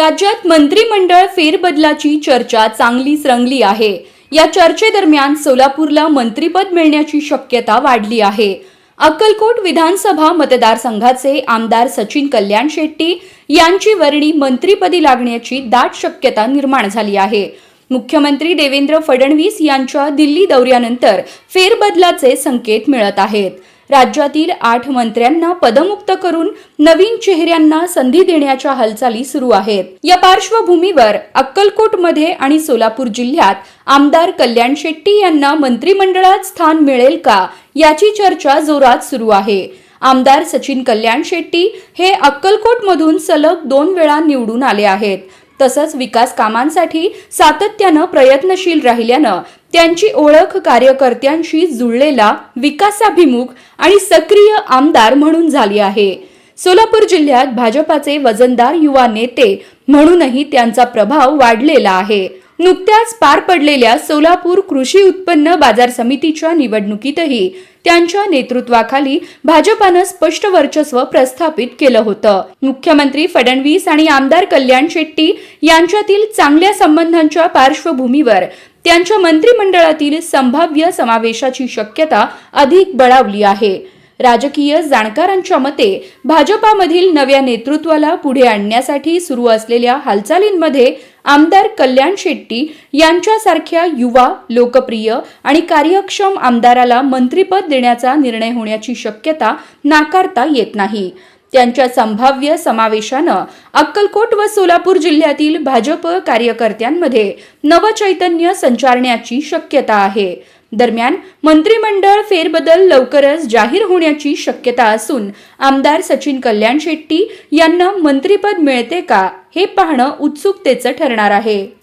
राज्यात मंत्रिमंडळ फेरबदलाची चर्चा चांगलीच रंगली आहे. या चर्चेदरम्यान सोलापूरला मंत्रिपद मिळण्याची शक्यता वाढली आहे. अक्कलकोट विधानसभा मतदारसंघाचे आमदार सचिन कल्याण शेट्टी यांची वर्णी मंत्रिपदी लागण्याची दाट शक्यता निर्माण झाली आहे. मुख्यमंत्री देवेंद्र फडणवीस यांच्या दिल्ली दौऱ्यानंतर फेरबदलाचे संकेत मिळत आहेत. राज्यातील आठ मंत्र्यांना पदमुक्त करून नवीन चेहऱ्यांना संधी देण्याच्या हालचाली सुरू आहेत. या पार्श्वभूमीवर अक्कलकोटमध्ये आणि सोलापूर जिल्ह्यात आमदार कल्याण शेट्टी यांना मंत्रिमंडळात स्थान मिळेल का याची चर्चा जोरात सुरू आहे. आमदार सचिन कल्याण शेट्टी हे अक्कलकोटमधून सलग दोन वेळा निवडून आले आहेत. तसंच विकास कामांसाठी सातत्यानं प्रयत्नशील राहिल्यानं त्यांची ओळख कार्यकर्त्यांशी जुळलेला विकासाभिमुख आणि सक्रिय आमदार म्हणून झाली आहे. सोलापूर जिल्ह्यात भाजपाचे वजनदार युवा नेते म्हणूनही त्यांचा प्रभाव वाढलेला आहे. नुकत्याच पार पडलेल्या सोलापूर कृषी उत्पन्न बाजार समितीच्या निवडणुकीतही त्यांच्या नेतृत्वाखाली भाजपानं स्पष्ट वर्चस्व प्रस्थापित केलं होतं. मुख्यमंत्री फडणवीस आणि आमदार कल्याण शेट्टी यांच्यातील चांगल्या संबंधांच्या पार्श्वभूमीवर त्यांच्या मंत्रिमंडळातील संभाव्य समावेशाची शक्यता अधिक बळावली आहे. राजकीय जाणकारांच्या मते भाजपामधील नव्या नेतृत्वाला पुढे आणण्यासाठी सुरू असलेल्या हालचालींमध्ये आमदार कल्याण शेट्टी यांच्यासारख्या युवा लोकप्रिय आणि कार्यक्षम आमदाराला मंत्रिपद देण्याचा निर्णय होण्याची शक्यता नाकारता येत नाही. त्यांच्या संभाव्य समावेशानं अक्कलकोट व सोलापूर जिल्ह्यातील भाजप कार्यकर्त्यांमध्ये नवचैतन्य संचारण्याची शक्यता आहे. दरम्यान मंत्रिमंडळ फेरबदल लवकरच जाहीर होण्याची शक्यता असून आमदार सचिन कल्याण शेट्टी यांना मंत्रिपद मिळते का हे पाहणं उत्सुकतेचं ठरणार आहे.